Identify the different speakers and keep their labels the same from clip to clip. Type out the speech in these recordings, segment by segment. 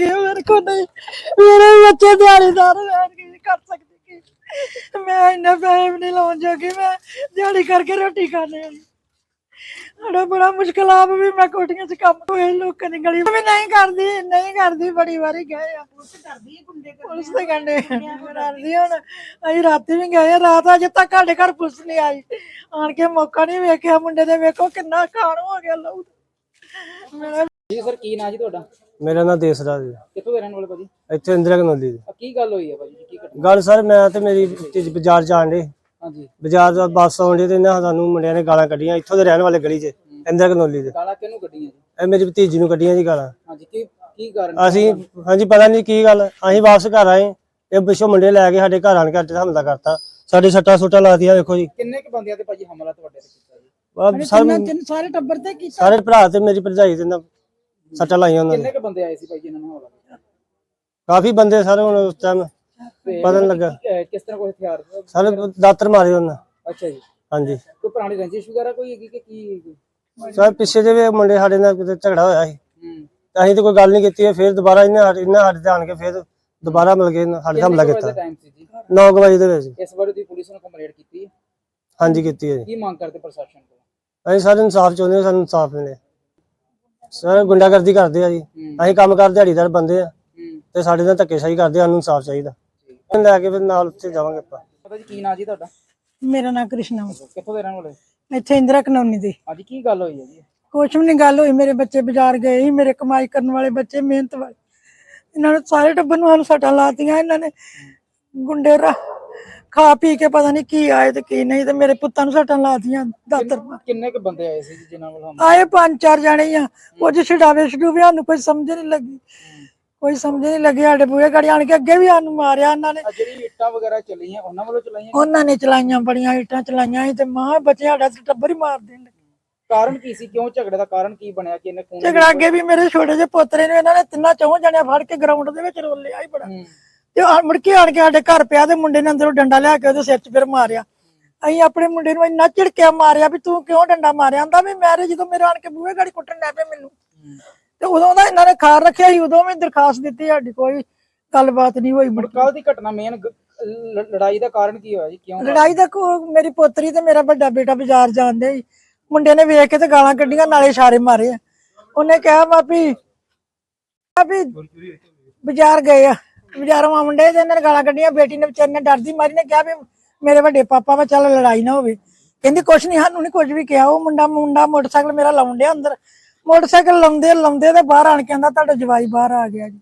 Speaker 1: ਹੈਗੇ ਮੇਰੇ ਕੋਲ ਨਹੀਂ। ਮੇਰੇ ਬੱਚੇ ਦਿਹਾੜੀਦਾਰ ਰਹਿਣ ਕੀ ਕਰ ਸਕਦੇ ਕੀ। ਮੈਂ ਇੰਨਾ ਪੈਸੇ ਵੀ ਨਹੀਂ ਲਾਉਣ ਜੋਗੀ ਮੈਂ ਦਿਹਾੜੀ ਕਰਕੇ ਰੋਟੀ ਖਾਣੇ ਵਾਲੀ ਸਾਡਾ ਬੜਾ ਮੁਸ਼ਕਲ ਆਪ ਵੀ ਮੈਂ ਕੋਟੀਆਂ 'ਚ ਕੰਮ ਹੋਏ ਲੋਕਾਂ ਦੀ ਗਲੀ। ਵੀ ਨਹੀਂ ਕਰਦੀ ਨਹੀਂ ਕਰਦੀ ਬੜੀ ਵਾਰੀ ਗਏ ਆ। ਪੁਲਿਸ ਕਰਦੀ ਗੁੰਡੇ ਪੁਲਿਸ ਤੇ ਗੰਡੇ ਕਰਦੀ ਹੁਣ। ਅਸੀਂ ਰਾਤੀ ਵੀ ਗਏ ਆ, ਰਾਤ ਅਜੇ ਤੱਕ ਸਾਡੇ ਘਰ ਪੁਲਿਸ ਨਹੀਂ ਆਈ। ਆਣ ਕੇ ਮੌਕਾ ਨਹੀਂ ਵੇਖਿਆ ਮੁੰਡੇ ਦੇ ਵੇਖੋ ਕਿੰਨਾ ਖਾਣ ਹੋ ਗਿਆ ਲਹੂ ਦਾ। ਮੇਰਾ
Speaker 2: ਜੀ ਸਰ ਕੀ ਨਾਂ ਜੀ ਤੁਹਾਡਾ?
Speaker 3: ਮੇਰਾ ਨਾਮ ਦੇਸਰਾਜ ਜੀ
Speaker 2: ਕਿੱਥੋਂ ਦੇ ਰਹਿਣ ਵਾਲੇ ਭਾਜੀ?
Speaker 3: ਇੱਥੇ ਇੰਦਰਾ ਕਨੋਲੀ ਦੀ।
Speaker 2: ਆ ਕੀ ਗੱਲ ਹੋਈ ਹੈ ਭਾਜੀ? ਕੀ ਘਟਨਾ?
Speaker 3: ਗੱਲ ਸਰ ਮੈਂ ਤੇ ਮੇਰੀ ਭਤੀਜੀ ਬਾਜ਼ਾਰ ਜਾਣ ਦੇ
Speaker 2: ਹਾਂਜੀ।
Speaker 3: ਬਾਜ਼ਾਰ ਦਾ ਬੱਸ ਆਉਣ ਦੇ ਤੇ ਇਹਨਾਂ ਸਾਨੂੰ ਮੁੰਡਿਆਂ ਨੇ ਗਾਲਾਂ ਕੱਢੀਆਂ। ਇੱਥੋਂ ਦੇ ਰਹਿਣ ਵਾਲੇ ਗਲੀ 'ਚ ਇੰਦਰਾ ਕਨੋਲੀ ਦੇ।
Speaker 2: ਗਾਲਾਂ ਕਿਹਨੂੰ ਕੱਢੀਆਂ ਜੀ?
Speaker 3: ਇਹ ਮੇਰੀ ਭਤੀਜੀ ਨੂੰ ਕੱਢੀਆਂ ਜੀ ਗਾਲਾਂ।
Speaker 2: ਹਾਂਜੀ ਕੀ ਕੀ ਕਾਰਨ
Speaker 3: ਅਸੀਂ ਹਾਂਜੀ ਪਤਾ ਨਹੀਂ ਕੀ ਗੱਲ। ਅਸੀਂ ਵਾਪਸ ਘਰ ਆਏ। ਇਹ ਪਿੱਛੋਂ ਮੁੰਡੇ ਲੈ ਕੇ ਸਾਡੇ ਘਰ ਆਣ ਕੇ ਅੱਜ ਹਮਲਾ ਕਰਤਾ। ਸਾਡੇ ਸੱਟਾਂ ਸੁੱਟਾਂ ਲਾਤੀਆਂ ਵੇਖੋ ਜੀ।
Speaker 2: ਕਿੰਨੇ ਕੁ ਬੰਦਿਆਂ ਤੇ ਭਾਜੀ ਹਮਲਾ ਤੁਹਾਡੇ ਤੇ ਕੀਤਾ ਜੀ?
Speaker 3: ਆਹ ਸਰ
Speaker 1: ਤਿੰਨ ਸਾਰੇ ਟੱਬਰ ਤੇ ਕੀ
Speaker 3: ਸਾਰੇ ਭਰਾ ਤੇ ਮੇਰੀ ਭਰਜਾਈ ਤੇ ਨਾ ਸੱਟਾਂ ਲਾਈਆਂ ਉਹਨਾਂ ਨੇ।
Speaker 2: ਕਿੰਨੇ ਕੁ ਬੰਦੇ ਆਏ ਸੀ ਭਾਜੀ ਇਹਨਾਂ ਨੇ ਹਮਲਾ ਕੀਤਾ
Speaker 3: ਕਾਫੀ ਬੰਦੇ ਸਾਰੇ ਹੁਣ ਉਸ ਟਾਈਮ
Speaker 2: ਤੇ
Speaker 3: ਪਤਾ ਨੀ ਲੱਗਾ।
Speaker 2: ਅਹ ਕਿਸ ਤਰ੍ਹਾਂ ਕੋਈ ਹਥਿਆਰ
Speaker 3: ਸਾਰੇ ਦਾਤਰ ਮਾਰੇ ਉਹਨਾਂ।
Speaker 2: ਅੱਛਾ ਜੀ।
Speaker 3: ਹਾਂਜੀ।
Speaker 2: ਕੋਈ ਪੁਰਾਣੀ ਰੰਜਿਸ਼ ਵਗੈਰਾ ਕੋਈ ਹੈਗੀ ਕਿ ਕੀ ਕੋਈ?
Speaker 3: ਸਰ ਪਿੱਛੇ ਜੇ ਵੀ ਮੁੰਡੇ ਸਾਡੇ ਨਾਲ ਕਿਤੇ ਝਗੜਾ ਹੋਇਆ ਸੀ।
Speaker 2: ਹੂੰ।
Speaker 3: ਤੇ ਅਸੀਂ ਤੇ ਕੋਈ ਗੱਲ ਨਹੀਂ ਕੀਤੀ ਹੈ ਫਿਰ ਦੁਬਾਰਾ ਇਹਨੇ ਸਾਡੇ- ਇਹਨਾਂ ਸਾਡੇ ਤੇ ਆਣ ਕੇ ਫਿਰ ਦੁਬਾਰਾ ਮਿਲ ਕੇ ਇਹਨਾਂ ਸਾਡੇ ਤੇ ਹਮਲਾ ਕੀਤਾ।
Speaker 2: ਟਾਈਮ ਸੀ ਜੀ?
Speaker 3: 9 ਵਜੇ ਦੇ ਵਿੱਚ।
Speaker 2: ਇਸ ਬਾਰੇ ਦੀ ਪੁਲਿਸ ਨੂੰ ਕੰਪਲੇਂਟ ਕੀਤੀ ਹੈ?
Speaker 3: ਹਾਂਜੀ ਕੀਤੀ ਹੈ ਜੀ।
Speaker 2: ਕੀ ਮੰਗ ਕਰਦੇ ਪ੍ਰਸ਼ਾਸਨ ਕੋਲ
Speaker 3: ਅਸੀਂ ਸਾਰੇ ਇਨਸਾਫ ਚਾਹੁੰਦੇ ਹਾਂ ਸਾਨੂੰ ਇਨਸਾਫ ਮਿਲੇ। ਸਰ ਗੁੰਡਾਗਰਦੀ ਕਰਦੇ ਆ ਜੀ। ਅਸੀਂ ਕੰਮ ਕਰ ਦਿਹਾੜੀਦਾਰ ਬੰਦੇ ਆ। ਤੇ ਸਾਡੇ ਨਾਲ ਧੱਕੇਸ਼ਾਹੀ ਕਰਦੇ ਆ, ਸਾਨੂੰ ਇਨਸਾਫ ਚਾਹੀਦਾ। ਲੈ ਕੇ ਫਿਰ ਨਾਲ ਉੱਥੇ ਜਾਵਾਂਗੇ ਆਪਾਂ।
Speaker 2: ਪਤਾ ਜੀ ਕੀ ਨਾਂ ਜੀ ਤੁਹਾਡਾ?
Speaker 1: ਮੇਰਾ ਨਾਂ ਕ੍ਰਿਸ਼ਨਾ।
Speaker 2: ਕਿੱਥੋਂ ਦੇ ਰਹਿਣ ਵਾਲੇ?
Speaker 1: ਇੱਥੇ ਇੰਦਰਾ ਕਲੋਨੀ ਦੀ।
Speaker 2: ਅੱਜ ਕੀ ਗੱਲ ਹੋਈ ਹੈ ਜੀ?
Speaker 1: ਕੁਛ ਵੀ ਨਹੀਂ ਗੱਲ ਹੋਈ ਮੇਰੇ ਬੱਚੇ ਬਾਜ਼ਾਰ ਗਏ ਸੀ ਮੇਰੇ ਕਮਾਈ ਕਰਨ ਵਾਲੇ ਬੱਚੇ ਮਿਹਨਤ ਵਾਲੇ। ਇਹਨਾਂ ਨੇ ਸਾਰੇ ਟੱਬਰ ਨੂੰ ਸਾਨੂੰ ਸੱਟਾਂ ਲਾਤੀਆਂ ਇਹਨਾਂ ਨੇ। ਗੁੰਡੇ ਰਾ ਖਾ ਪੀ ਕੇ ਪਤਾ ਨਹੀਂ ਕੀ ਆਏ ਤੇ ਕੀ ਨਹੀਂ ਤੇ ਮੇਰੇ ਪੁੱਤਾਂ ਨੂੰ ਸੱਟਾਂ ਲਾਤੀਆਂ ਦਾਤਰ। ਮਾਰ।
Speaker 2: ਕਿੰਨੇ ਕੁ ਬੰਦੇ ਆਏ ਸੀ ਜੀ ਜਿਨ੍ਹਾਂ ਵੱਲ ਹਮਲਾ?
Speaker 1: ਆਏ ਪੰਜ ਚਾਰ ਜਾਣੇ ਆ। ਕੁਝ ਛਡਾਵੇ ਛਡੂਵੇ ਸਾਨੂੰ ਕੋਈ ਸਮਝ ਨਹੀਂ ਲੱਗੀ। ਕੋਈ ਸਮਝ ਨਹੀਂ ਲੱਗੀ ਸਾਡੇ ਬੂਹੇ ਗੜੀ ਆਣ ਕੇ ਅੱਗੇ ਵੀ ਸਾਨੂੰ ਮਾਰਿਆ ਉਹਨਾਂ ਨੇ।
Speaker 2: ਆ ਜਿਹੜੀ ਇੱਟਾਂ ਵਗੈਰਾ ਚੱਲੀਆਂ ਉਹਨਾਂ ਵੱਲੋਂ ਚਲਾਈਆਂ
Speaker 1: ਉਹਨਾਂ ਨੇ ਚਲਾਈਆਂ ਬੜੀਆਂ ਇੱਟਾਂ ਚਲਾਈਆਂ ਸੀ ਤੇ ਮਾਂ ਬੱਚੇ ਸਾਡਾ ਤੇ ਟੱਬਰ ਹੀ ਮਾਰ ਦੇਣ ਲੱਗੇ।
Speaker 2: ਕਾਰਨ ਕੀ ਸੀ? ਕਿਉਂ ਝਗੜੇ ਦਾ ਕਾਰਨ ਕੀ ਬਣਿਆ? ਕਿ ਇਹਨੇ ਖੂਨ
Speaker 1: ਝਗੜਾ ਅੱਗੇ ਵੀ ਮੇਰੇ ਛੋਟੇ ਜਿਹੇ ਪੋਤਰੇ ਨੇ ਇਹਨਾਂ ਨੇ ਤਿੰਨਾਂ ਚੌਂ ਜਣਿਆਂ ਫੜ ਕੇ ਗਰਾਊਂਡ ਦੇ ਵਿੱਚ ਰੋਲਿਆ ਹੀ ਬੜਾ।
Speaker 2: ਹੂੰ।
Speaker 1: ਤੇ ਆ ਮੁੜ ਕੇ ਆਣ ਕੇ ਸਾਡੇ ਘਰ ਪਿਆ ਤੇ ਮੁੰਡੇ ਨੇ ਅੰਦਰੋਂ ਡੰਡਾ ਲਿਆ ਕੇ ਉਹਦੇ ਸਿਰ 'ਚ ਫਿਰ ਮਾਰਿਆ। ਅਸੀਂ ਆਪਣੇ ਮੁੰਡੇ ਨੂੰ ਇੰਨਾ ਝਿੜਕਿਆ ਮਾਰਿਆ ਵੀ ਤੂੰ ਕਿਉਂ ਡੰਡਾ ਮਾਰਿਆ? ਆਂਦਾ ਵੀ ਮੇਰੇ ਜਦੋਂ ਮੇਰੇ ਆਣ ਕੇ ਬੂਹੇ ਗਾੜੀ ਕੁੱਟਣ ਲੱਗ ਪਏ ਮੈਨੂੰ। ਤੇ ਉਦੋਂ ਦਾ ਇਹਨਾਂ ਨੇ ਖਾਰ ਰੱਖਿਆ ਸੀ ਉਦੋਂ ਵੀ ਦਰਖਾਸਤ ਦਿੱਤੀ ਸਾਡੀ ਕੋਈ ਗੱਲਬਾਤ ਨਹੀਂ ਹੋਈ ਮੁੜ ਕੇ।
Speaker 2: ਕੱਲ ਦੀ ਘਟਨਾ ਮੇਨ ਲੜਾਈ ਦਾ ਕਾਰਨ ਕੀ ਹੋਇਆ ਜੀ? ਕਿਉਂ
Speaker 1: ਲੜਾਈ ਦਾ ਕੋ ਮੇਰੀ ਪੋਤਰੀ ਤੇ ਮੇਰਾ ਵੱਡਾ ਬੇਟਾ ਬਾਜ਼ਾਰ ਜਾਂਦੇ ਸੀ। ਮੁੰਡੇ ਨੇ ਵੇਖ ਕੇ ਤੇ ਗਾਲਾਂ ਕੱਢੀਆਂ ਨਾਲੇ ਇਸ਼ਾਰੇ ਮਾਰੇ ਆ। ਉਹਨੇ ਕਿਹਾ ਵਾ ਵੀ ਆ ਵੀ ਬਾਜ਼ਾਰ ਗਏ ਆ। ਬਾਜ਼ਾਰੋਂ ਆ ਮੁੰਡੇ ਤੇ ਇਹਨਾਂ ਨੇ ਗਾਲਾਂ ਕੱਢੀਆਂ ਬੇਟੀ ਨੇ ਵਿਚਾਰੀ ਨੇ ਡਰਦੀ ਮਾਰੀ ਨੇ ਕਿਹਾ ਵੀ ਮੇਰੇ ਵੱਡੇ ਪਾਪਾ ਵਾ ਚੱਲ ਲੜਾਈ ਨਾ ਹੋਵੇ। ਕਹਿੰਦੀ ਕੁਛ ਨਹੀਂ ਸਾਨੂੰ ਨਹੀਂ ਕੁਝ ਵੀ ਕਿਹਾ। ਉਹ ਮੁੰਡਾ ਮੁੰਡਾ ਮੋਟਰਸਾਈਕਲ ਮੇਰਾ ਲਾਉਣ ਡਿਆ ਅੰਦਰ। ਮੋਟਰਸਾਈਕਲ ਲਾਉਂਦੇ ਲਾਉਂਦੇ ਤੇ ਬਾਹਰ ਆਣ ਕੇ ਆਂਦਾ ਤੁਹਾਡਾ ਜਵਾਈ ਬਾਹਰ ਆ ਗਿਆ ਜੀ।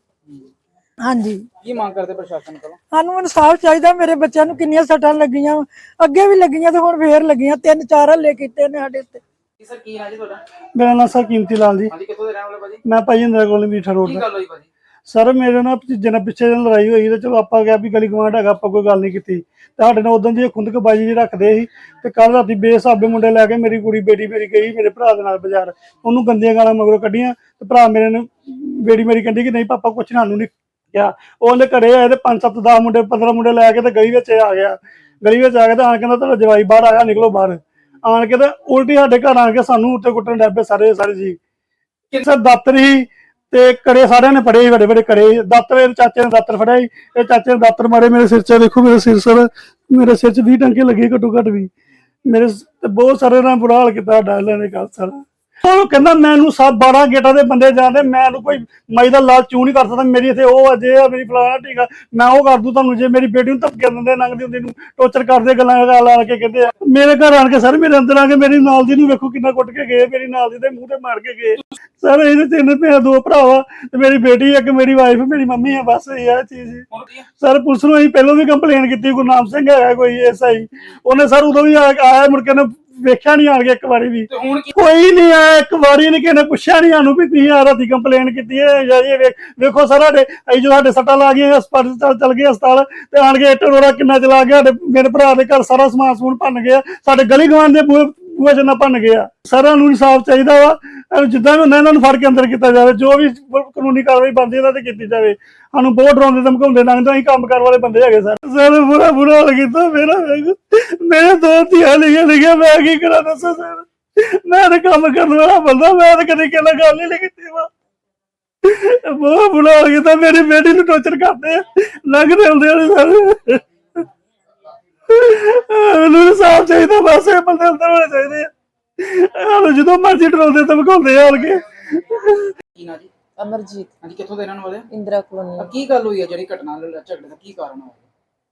Speaker 1: ਹਾਂਜੀ।
Speaker 2: ਕੀ ਮੰਗ ਕਰਦੇ ਪ੍ਰਸ਼ਾਸਨ ਕੋਲੋਂ?
Speaker 1: ਸਾਨੂੰ ਇਨਸਾਫ ਚਾਹੀਦਾ ਮੇਰੇ ਬੱਚਿਆਂ ਨੂੰ ਕਿੰਨੀਆਂ ਸੱਟਾਂ ਲੱਗੀਆਂ। ਅੱਗੇ ਵੀ ਲੱਗੀਆਂ ਤੇ ਹੁਣ ਫੇਰ ਲੱਗੀਆਂ ਤਿੰਨ ਚਾਰ ਹੱਲੇ ਕੀਤੇ ਨੇ ਸਾਡੇ ਉੱਤੇ।
Speaker 2: ਜੀ ਸਰ ਕੀ ਨਾਂ ਜੀ ਤੁਹਾਡਾ?
Speaker 4: ਮੇਰਾ ਨਾਮ ਸਰ ਕੀਮਤੀ ਲਾਲ ਜੀ।
Speaker 2: ਹਾਂਜੀ ਕਿੱਥੋਂ ਦੇ ਰਹਿਣ ਵਾਲੇ ਭਾਜੀ?
Speaker 4: ਮੈਂ ਭਾਈ ਇੰਦਰਾ ਕੋਲ ਮੀਠਾ ਰੋਡ
Speaker 2: ਕੀ ਗੱਲ ਹੋਈ ਭਾਜੀ?
Speaker 4: ਸਰ, ਮੇਰੇ ਨਾਲ ਭਤੀਜੇ ਨਾਲ ਪਿੱਛੇ ਜਿਹੇ ਲੜਾਈ ਹੋਈ ਤੇ ਚਲੋ ਆਪਾਂ ਕਿਹਾ ਵੀ ਗਲੀ ਗਵਾਂਢ ਹੈਗਾ, ਆਪਾਂ ਕੋਈ ਗੱਲ ਨਹੀਂ ਕੀਤੀ। ਤੇ ਨਾਲ ਉਦੋਂ ਦੀ ਖੁੰਦਕ ਬਾਜੀ ਜੀ ਰੱਖਦੇ ਸੀ ਤੇ ਕੱਲ ਰਾਤੀ ਬੇਸਾਬੇ ਮੁੰਡੇ ਲੈ ਕੇ ਮੇਰੀ ਕੁੜੀ, ਬੇਟੀ ਮੇਰੀ ਗਈ ਮੇਰੇ ਭਰਾ ਦੇ ਨਾਲ ਬਾਜ਼ਾਰ। ਉਹਨੂੰ ਗੰਦੀਆਂ ਗਾਲਾਂ ਮਗਰੋਂ ਕੱਢੀਆਂ ਤੇ ਭਰਾ ਮੇਰੇ ਨੇ ਬੇੜੀ ਮੇਰੀ ਕਹਿੰਦੀ ਕਿ ਨਹੀਂ ਪਾਪਾ, ਕੁਛ ਸਾਨੂੰ ਨਹੀਂ ਕਿਹਾ। ਉਹਨੇ ਘਰੇ ਆਏ ਤੇ 5 7 10 ਮੁੰਡੇ 15 ਮੁੰਡੇ ਲੈ ਕੇ ਤੇ ਗਲੀ ਵਿੱਚ ਆ ਗਿਆ। ਗਲੀ ਵਿੱਚ ਆ ਕੇ ਤੇ ਆਣ ਕਹਿੰਦਾ ਤੁਹਾਡਾ ਜਵਾਈ ਬਾਹਰ ਆਇਆ, ਨਿਕਲੋ ਬਾਹਰ। ਆਣ ਕੇ ਤੇ ਉਲਟੀ ਸਾਡੇ ਘਰ ਆਣ ਕੇ ਸਾਨੂੰ ਉੱਤੇ ਕੁੱਟਣ ਡੱਬੇ ਸਾਰੇ ਸਾਰੇ ਜੀ। ਕਿਸੇ ਦਾਤਰ ਹੀ ਤੇ ਕੜੇ ਸਾਰਿਆਂ ਨੇ ਫੜੇ ਸੀ ਵੱਡੇ ਵੱਡੇ ਕੜੇ। ਸੀ। ਦਾਤਰ ਚਾਚੇ ਨੇ ਦਾਤਰ ਫੜਿਆ ਸੀ। ਇਹ ਚਾਚੇ ਨੇ ਦਾਤਰ ਮਾਰੇ। ਮੇਰੇ ਸਿਰ 'ਚ ਦੇਖੋ, ਮੇਰੇ ਸਿਰ ਸਰ, ਮੇਰੇ ਸਿਰ 'ਚ 20 ਟੰਕੇ ਲੱਗੇ ਘੱਟੋ ਘੱਟ ਵੀ। ਮੇਰੇ ਸ- ਤੇ ਬਹੁਤ ਸਾਰੇ ਨਾਲ ਬੁਰਾ ਹਾਲ ਕੀਤਾ ਡਾਇਲਾਂ ਨੇ ਕੱਲ ਸਾਰਾ। ਉਹ ਕਹਿੰਦਾ ਮੈਨੂੰ ਸਭ 12 ਗੇਟਾਂ ਦੇ ਬੰਦੇ ਜਾਣਦੇ ਮੈਂ ਨੂੰ ਕੋਈ ਮਾਈ ਦਾ ਲਾਲ ਚੂ ਨਹੀਂ ਕਰ ਸਕਦਾ ਮੇਰੀ ਇੱਥੇ ਉਹ ਅਜੇ ਆ ਮੇਰੀ ਫਲਾਣਾ ਠੀਕ ਆ ਮੈਂ ਉਹ ਕਰ ਦੂੰ ਤੁਹਾਨੂੰ ਜੇ ਮੇਰੀ ਬੇਟੀ ਨੂੰ ਧੱਕੇ ਦਿੰਦੇ ਲੰਘਦੀ ਹੁੰਦੀ ਨੂੰ ਟੋਰਚਰ ਕਰਦੇ ਗੱਲਾਂ ਲਾ ਲਾ ਕੇ ਕਹਿੰਦੇ ਆ। ਮੇਰੇ ਘਰ ਆਣ ਕੇ ਸਰ ਮੇਰੇ ਅੰਦਰ ਆ ਕੇ ਮੇਰੀ ਨਾਲ ਦੀ ਨੂੰ ਵੇਖੋ ਕਿੰਨਾ ਕੁੱਟ ਕੇ ਗਏ ਮੇਰੀ ਨਾਲ ਦੀ ਦੇ ਮੂੰਹ ਤੇ ਮਾਰ ਕੇ ਗਏ। ਸਰ ਇਹਦੇ ਤਿੰਨ ਭੈਣ ਦੋ ਭਰਾ ਵਾ ਤੇ ਮੇਰੀ ਬੇਟੀ ਇੱਕ ਮੇਰੀ ਵਾਈਫ ਮੇਰੀ ਮੰਮੀ ਆ ਬਸ ਇਹ ਆ ਚੀਜ਼। ਹੀ। ਸਰ ਪੁਲਿਸ ਨੂੰ ਅਸੀਂ ਪਹਿਲਾਂ ਵੀ ਕੰਪਲੇਨ ਕੀਤੀ ਗੁਰਨਾਮ ਸਿੰਘ ਹੈਗਾ ਕੋਈ ਐਸਆਈ ਉਹਨੇ ਸਰ ਉਦੋਂ ਵੀ ਆਇਆ ਮੁੜ ਕੇ ਨੇ ਵੇਖਿਆ ਨਹੀਂ ਆਣ ਕੇ ਇੱਕ ਵਾਰੀ ਵੀ।
Speaker 2: ਤੇ ਹੁਣ ਕੀ
Speaker 4: ਕੋਈ ਨਹੀਂ ਆਇਆ ਇੱਕ ਵਾਰੀ ਨਹੀਂ ਕਿਸੇ ਨੇ ਪੁੱਛਿਆ ਨਹੀਂ ਸਾਨੂੰ ਵੀ ਤੁਸੀਂ ਆ ਰਾਤੀ ਕੰਪਲੇਨ ਕੀਤੀ ਹੈ ਜਾਂ ਇਹ ਵੇਖ ਵੇਖੋ ਸਰ ਸਾਡੇ ਅਸੀਂ ਜੋ ਸਾਡੇ ਸੱਟਾਂ ਲੱਗ ਗਈਆਂ ਹਸਪਤਾਲ ਚੱਲ ਗਏ ਹਸਪਤਾਲ ਤੇ ਆਣ ਕੇ ਇੱਟ ਰੋੜਾ ਕਿੰਨਾ ਚਲਾ ਗਿਆ ਸਾਡੇ ਮੇਰੇ ਭਰਾ ਦੇ ਘਰ ਸਾਰਾ ਸਮਾਨ ਸਮੂਨ ਭੰਨ ਗਿਆ ਸਾਡੇ ਗਲੀ ਗਵਾਂਢ ਦੇ ਬੂਹੇ ਬੂਹੇ ਜਨਾ ਭੰਨ ਗਿਆ। ਸਾਰਿਆਂ ਨੂੰ ਇਨਸਾਫ ਚਾਹੀਦਾ ਵਾ। ਜਿੱਦਾਂ ਵੀ ਹੁੰਦਾ, ਇਹਨਾਂ ਨੂੰ ਫੜ ਕੇ ਅੰਦਰ ਕੀਤਾ ਜਾਵੇ। ਜੋ ਵੀ ਕਾਨੂੰਨੀ ਕਾਰਵਾਈ ਬਣਦੀ ਇਹਨਾਂ ਤੇ ਕੀਤੀ ਜਾਵੇ। ਸਾਨੂੰ ਬਹੁਤ ਡਰਾਉਂਦੇ, ਧਮਕਾਉਂਦੇ ਲੰਘਦਾ ਅਸੀਂ ਕੰਮ ਕਰਨ ਵਾਲੇ ਬੰਦੇ ਹੈਗੇ ਸਰ। ਸਰ, ਬੁਰਾ ਬੁਰਾ ਹਾਲ ਕੀਤਾ। ਮੇਰਾ ਮੇਰੇ ਦੋ ਧੀਆਂ ਲਿਖੀਆਂ ਲਿਖੀਆਂ, ਮੈਂ ਕੀ ਕਰਾਂ ਦੱਸੋ ਸਰ? ਮੈਂ ਤਾਂ ਕੰਮ ਕਰਨ ਵਾਲਾ ਬੰਦਾ, ਮੈਂ ਤਾਂ ਕਦੇ ਕਿਹਨਾਂ ਗੱਲ ਨਹੀਂ ਕੀਤੀ ਵਾ। ਬਹੁਤ ਬੁਰਾ ਹਾਲ ਕੀਤਾ। ਮੇਰੀ ਬੇਟੀ ਨੂੰ ਟੌਰਚਰ ਕਰਦੇ ਆ। ਲੱਗਦੇ ਹੁੰਦੇ ਆ ਸਾਰੇ। ਮੈਨੂੰ ਸਾਫ਼ ਚਾਹੀਦਾ ਬਸ ਇਹ ਬੰਦੇ ਅੰਦਰ ਹੋਣੇ ਚਾਹੀਦੇ ਆ। ਸਾਨੂੰ ਜਦੋਂ ਮਰਜ਼ੀ ਡਰਾਉਂਦੇ ਧਮਕਾਉਂਦੇ ਆ ਕੇ।
Speaker 2: ਕੀ ਨਾ ਜੀ?
Speaker 5: ਅਮਰਜੀਤ।
Speaker 2: ਹਾਂਜੀ ਕਿੱਥੋਂ ਦੇ ਰਹਿਣ ਵਾਲੇ ਆ?
Speaker 5: ਇੰਦਰਾ ਕਲੋਨੀ।
Speaker 2: ਆਹ ਕੀ ਗੱਲ ਹੋਈ ਹੈ ਜਿਹੜੀ ਘਟਨਾ ਲ- ਝਗੜੇ ਦਾ ਕੀ ਕਾਰਨ ਹੋਇਆ?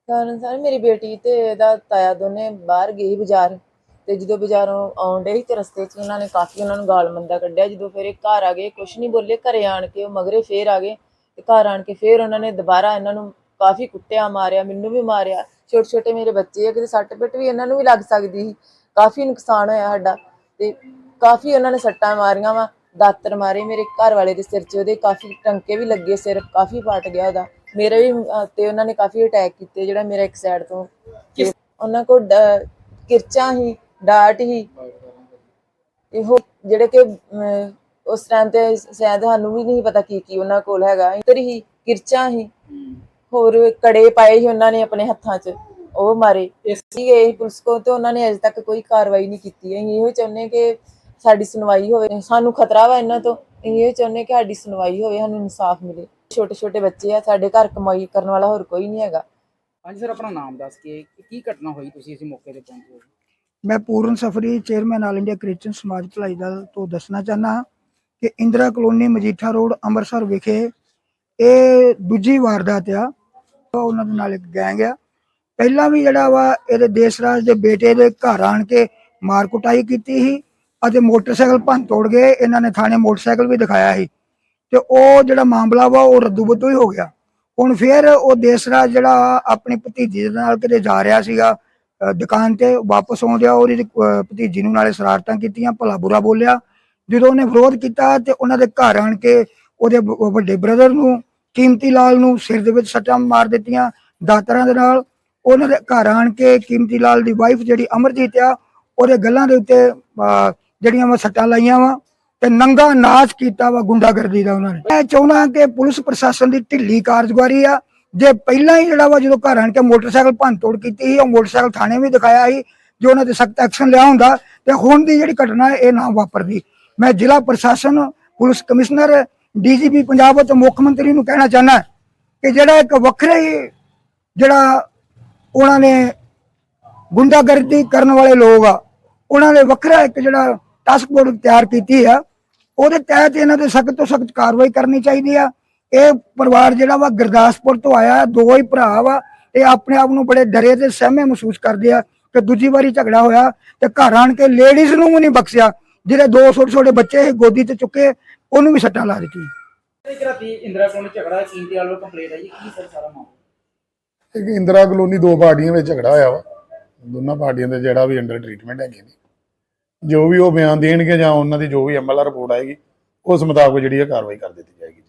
Speaker 5: ਕਾਰਨ ਸਰ ਮੇਰੀ ਬੇਟੀ ਤੇ ਇਹਦਾ ਤਾਇਆ ਦੋਨੇ ਬਾਹਰ ਗਏ ਬਾਜ਼ਾਰ। ਤੇ ਜਦੋਂ ਬਾਜ਼ਾਰੋਂ ਆਉਂਦੇ ਸੀ ਤੇ ਰਸਤੇ 'ਚ ਉਹਨਾਂ ਨੇ ਕਾਫੀ ਉਹਨਾਂ ਨੂੰ ਗਾਲ ਮੰਦਾ ਕੱਢਿਆ। ਜਦੋਂ ਫਿਰ ਇਹ ਘਰ ਆ ਗਏ ਕੁਛ ਨਹੀਂ ਬੋਲੇ ਘਰੇ ਆਣ ਕੇ ਉਹ ਮਗਰੇ ਫੇਰ ਆ ਗਏ। ਤੇ ਘਰ ਆਣ ਕੇ ਫੇਰ ਉਹਨਾਂ ਨੇ ਦੁਬਾਰਾ ਇਹਨਾਂ ਨੂੰ ਕਾਫੀ ਕੁੱਟਿਆ ਮਾਰਿਆ ਮੈਨੂੰ ਵੀ ਮਾਰਿਆ। ਛੋਟੇ ਛੋਟੇ ਮੇਰੇ ਬੱਚੇ ਆ ਕਿਤੇ ਸੱਟ ਪਿੱਟ ਵੀ ਇਹਨਾਂ ਨੂੰ ਵੀ ਲੱਗ ਸਕਦੀ ਸੀ। ਕਾਫੀ ਨੁਕਸਾਨ ਹੋਇਆ ਸਾਡਾ ਤੇ ਕਾਫੀ ਉਹਨਾਂ ਨੇ ਸੱਟਾਂ ਮਾਰੀਆਂ ਵਾ ਦਾਤਰ ਮਾਰੇ ਮੇਰੇ ਘਰ ਵਾਲੇ ਦੇ ਸਿਰ 'ਚ ਉਹਦੇ ਕਾਫੀ ਟੰਕੇ ਵੀ ਲੱਗੇ ਸਿਰ ਕਾਫੀ ਫਟ ਗਿਆ ਉਹਦਾ। ਮੇਰਾ ਵੀ ਤੇ ਉਹਨਾਂ ਨੇ ਕਾਫੀ ਅਟੈਕ ਕੀਤੇ ਜਿਹੜਾ ਮੇਰਾ ਇੱਕ ਸਾਈਡ ਤੋਂ। ਉਹਨਾਂ ਕੋਲ ਕਿਰਚਾਂ ਹੀ ਡਾਟ ਹੀ ਇਹੋ ਜਿਹੜੇ ਕਿ ਉਸ ਟਾਈਮ ਤੇ ਸ਼ਾਇਦ ਸਾਨੂੰ ਵੀ ਨਹੀਂ ਪਤਾ ਕੀ ਕੀ ਉਹਨਾਂ ਕੋਲ ਹੈਗਾ। ਇੱਧਰ ਹੀ ਕਿਰਚਾਂ ਹੀ। ਹੋਰ ਕੜੇ ਪਾਏ ਸੀ ਉਹਨਾਂ ਨੇ ਆਪਣੇ ਹੱਥਾਂ 'ਚ ਉਹ ਮਾਰੇ।
Speaker 2: ਇਸ
Speaker 5: ਸੀ ਗਏ ਪੁਲਿਸ ਕੋ ਤੇ ਉਹਨਾਂ ਨੇ ਅਜੇ ਤੱਕ ਕੋਈ ਕਾਰਵਾਈ ਨਹੀਂ ਕੀਤੀ। ਅਸੀਂ ਇਹੋ ਚਾਹੁੰਦੇ ਕਿ ਸਾਡੀ ਸੁਣਵਾਈ ਹੋਵੇ। ਸਾਨੂੰ ਖਤਰਾ ਵਾ ਇਹਨਾਂ ਤੋਂ। ਅਸੀਂ ਇਹ ਚਾਹੁੰਦੇ ਕਿ ਸਾਡੀ ਸੁਣਵਾਈ ਹੋਵੇ ਸਾਨੂੰ ਇਨਸਾਫ ਮਿਲੇ। ਛੋਟੇ ਛੋਟੇ ਬੱਚੇ ਆ ਸਾਡੇ ਘਰ ਕਮਾਈ ਕਰਨ ਵਾਲਾ ਹੋਰ ਕੋਈ ਨਹੀਂ ਹੈਗਾ।
Speaker 2: ਹਾਂਜੀ ਸਰ ਆਪਣਾ ਨਾਮ ਦੱਸ ਕੇ ਕਿ ਕੀ ਘਟਨਾ ਹੋਈ ਤੁਸੀਂ ਇਸ ਮੌਕੇ ਤੇ ਪਹੁੰਚੇ ਹੋ?
Speaker 6: ਮੈਂ Puran Safri chairman all India Christian Samaj Bhalai Dal ਤੋਂ ਦੱਸਣਾ ਚਾਹਨਾ ਕਿ ਇੰਦਰਾ ਕਲੋਨੀ ਮਜੀਠਾ ਰੋਡ ਅੰਮ੍ਰਿਤਸਰ ਵਿਖੇ ਇਹ ਦੂਜੀ ਵਾਰਦਾਤ ਆ। ਉਹਨਾਂ ਦੇ ਨਾਲ ਇੱਕ ਗੈਂਗ ਆ। ਪਹਿਲਾਂ ਵੀ ਜਿਹੜਾ ਵਾ ਇਹਦੇ ਦੇਸ਼ ਰਾਜ ਦੇ ਬੇਟੇ ਦੇ ਘਰ ਆਣ ਕੇ ਮਾਰ ਕੁਟਾਈ ਕੀਤੀ ਸੀ ਅਤੇ ਮੋਟਰਸਾਈਕਲ ਭੰਨ ਤੋੜ ਗਏ ਇਹਨਾਂ ਨੇ ਥਾਣੇ ਮੋਟਰਸਾਈਕਲ ਵੀ ਦਿਖਾਇਆ ਸੀ। ਤੇ ਉਹ ਜਿਹੜਾ ਮਾਮਲਾ ਵਾ ਉਹ ਰੱਦੂਬੱਦੂ ਹੀ ਹੋ ਗਿਆ। ਹੁਣ ਫੇਰ ਉਹ ਦੇਸ਼ ਰਾਜ ਜਿਹੜਾ ਆਪਣੀ ਭਤੀਜੀ ਦੇ ਨਾਲ ਕਿਤੇ ਜਾ ਰਿਹਾ ਸੀਗਾ ਦੁਕਾਨ ਤੇ ਵਾਪਸ ਆਉਂਦਿਆ ਉਹਦੀ ਭਤੀਜੀ ਨੂੰ ਨਾਲੇ ਸ਼ਰਾਰਤਾਂ ਕੀਤੀਆਂ, ਭਲਾ ਬੁਰਾ ਬੋਲਿਆ। ਜਦੋਂ ਉਹਨੇ ਵਿਰੋਧ ਕੀਤਾ ਤੇ ਉਹਨਾਂ ਦੇ ਘਰ ਆਣ ਕੇ ਉਹਦੇ ਵੱਡੇ ਬ੍ਰਦਰ ਨੂੰ ਕੀਮਤੀ ਲਾਲ ਨੂੰ ਸਿਰ ਦੇ ਵਿੱਚ ਸੱਟਾਂ ਮਾਰ ਦਿੱਤੀਆਂ ਦਾਤਰਾਂ ਦੇ ਨਾਲ। ਉਹਨਾਂ ਦੇ ਘਰ ਆਣ ਕੇ ਕੀਮਤੀ ਲਾਲ ਦੀ ਵਾਈਫ ਜਿਹੜੀ ਅਮਰਜੀਤ ਆ ਉਹਦੇ ਗੱਲਾਂ ਦੇ ਉੱਤੇ ਅ, ਜਿਹੜੀਆਂ ਵਾ ਸੱਟਾਂ ਲਾਈਆਂ ਵਾ ਤੇ ਨੰਗਾ ਨਾਚ ਕੀਤਾ ਵਾ ਗੁੰਡਾਗਰਦੀ ਦਾ ਉਹਨਾਂ ਨੇ। ਮੈਂ ਚਾਹੁੰਦਾ ਕਿ ਪੁਲਿਸ ਪ੍ਰਸ਼ਾਸਨ ਦੀ ਢਿੱਲੀ ਕਾਰਜਗੁਜ਼ਾਰੀ ਆ। ਜੇ ਪਹਿਲਾਂ ਹੀ ਜਿਹੜਾ ਵਾ ਜਦੋਂ ਘਰ ਆਣ ਕੇ ਮੋਟਰਸਾਈਕਲ ਭੰਨ ਤੋੜ ਕੀਤੀ ਸੀ ਉਹ ਮੋਟਰਸਾਈਕਲ ਥਾਣੇ ਵੀ ਦਿਖਾਇਆ ਸੀ ਜੇ ਉਹਨਾਂ ਤੇ ਸਖਤ ਐਕਸ਼ਨ ਲਿਆ ਹੁੰਦਾ ਤੇ ਹੁਣ ਦੀ ਜਿਹੜੀ ਘਟਨਾ ਇਹ ਨਾ ਵਾਪਰਦੀ। ਮੈਂ ਜ਼ਿਲ੍ਹਾ ਪ੍ਰਸ਼ਾਸਨ ਪੁਲਿਸ ਕਮਿਸ਼ਨਰ ਡੀਜੀਪੀ ਪੰਜਾਬ ਅਤੇ ਮੁੱਖ ਮੰਤਰੀ ਨੂੰ ਕਹਿਣਾ ਚਾਹੁੰਦਾ ਕਿ ਜਿਹੜਾ ਇੱਕ ਵੱਖਰੇ ਹੀ ਜਿਹੜਾ ਉਹਨਾਂ ਨੇ ਗੁੰਡਾਗਰਦੀ ਕਰਨ ਵਾਲੇ ਲੋਕ ਆ, ਉਹਨਾਂ ਨੇ ਵੱਖਰਾ ਇੱਕ ਜਿਹੜਾ ਟਾਸਕ ਫੋਰਸ ਤਿਆਰ ਕੀਤੀ ਆ, ਉਹਦੇ ਤਹਿਤ ਇਹਨਾਂ ਤੇ ਸਖਤ ਤੋਂ ਸਖਤ ਕਾਰਵਾਈ ਕਰਨੀ ਚਾਹੀਦੀ ਆ। ਇਹ ਪਰਿਵਾਰ ਜਿਹੜਾ ਵਾ ਗੁਰਦਾਸਪੁਰ ਤੋਂ ਆਇਆ, ਦੋ ਹੀ ਭਰਾ ਵਾ, ਇਹ ਆਪਣੇ ਆਪ ਨੂੰ ਬੜੇ ਡਰੇ ਤੇ ਸਹਿਮੇ ਮਹਿਸੂਸ ਕਰਦੇ ਆ ਕਿ ਦੂਜੀ ਵਾਰੀ ਝਗੜਾ ਹੋਇਆ ਤੇ ਘਰ ਆਣ ਕੇ ਲੇਡੀਜ਼ ਨੂੰ ਵੀ ਨਹੀਂ ਬਖਸ਼ਿਆ, ਜਿਹੜੇ ਦੋ ਛੋਟੇ ਛੋਟੇ ਬੱਚੇ ਗੋਦੀ ਤੇ ਚੁੱਕੇ ਉਹਨੂੰ ਵੀ ਸੱਟਾਂ ਲਾ ਦਿੱਤੀ
Speaker 2: ਇੱਕ ਇੰਦਰਾ ਕਲੋਨੀ ਝਗੜਾ ਕੀਮਤੀ ਵਾਲੋਂ ਕੰਪਲੇਂਟ ਆਈ ਕੀ ਸਰ ਸਾਰਾ ਮਾਮਲਾ?
Speaker 7: ਇੱਕ ਇੰਦਰਾ ਕਲੋਨੀ ਦੋ ਪਾਰਟੀਆਂ ਵਿੱਚ ਝਗੜਾ ਹੋਇਆ ਵਾ। ਦੋਨਾਂ ਪਾਰਟੀਆਂ ਦੇ ਜਿਹੜਾ ਵੀ ਅੰਡਰ ਟ੍ਰੀਟਮੈਂਟ ਹੈਗੇ ਨੇ। ਜੋ ਵੀ ਉਹ ਬਿਆਨ ਦੇਣਗੇ ਜਾਂ ਉਹਨਾਂ ਦੀ ਜੋ ਵੀ ਐਮਐਲਆਰ ਰਿਪੋਰਟ ਆਏਗੀ ਉਸ ਮੁਤਾਬਕ ਜਿਹੜੀ ਹੈ ਕਾਰਵਾਈ ਕਰ ਦਿੱਤੀ ਜਾਏਗੀ।